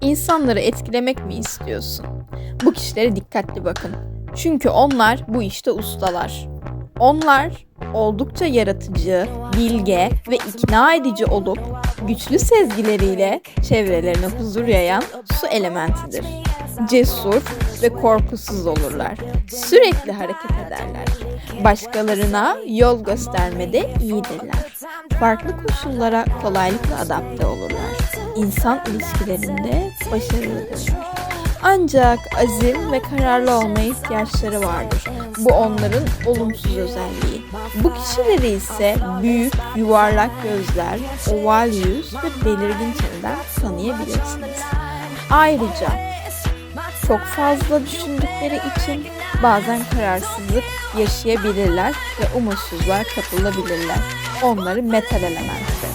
İnsanları etkilemek mi istiyorsun? Bu kişilere dikkatli bakın. Çünkü onlar bu işte ustalar. Onlar oldukça yaratıcı, bilge ve ikna edici olup güçlü sezgileriyle çevrelerine huzur yayan su elementidir. Cesur ve korkusuz olurlar. Sürekli hareket ederler. Başkalarına yol göstermede iyidirler. Farklı koşullara kolaylıkla adapte olurlar. İnsan ilişkilerinde başarılıdırlar. Ancak azim ve kararlı olmaya ihtiyaçları vardır. Bu onların olumsuz özelliği. Bu kişileri ise büyük, yuvarlak gözler, oval yüz ve belirgin çeneden tanıyabilirsiniz. Ayrıca çok fazla düşündükleri için bazen kararsızlık yaşayabilirler ve umutsuzluğa kapılabilirler. Onları metal element deriz.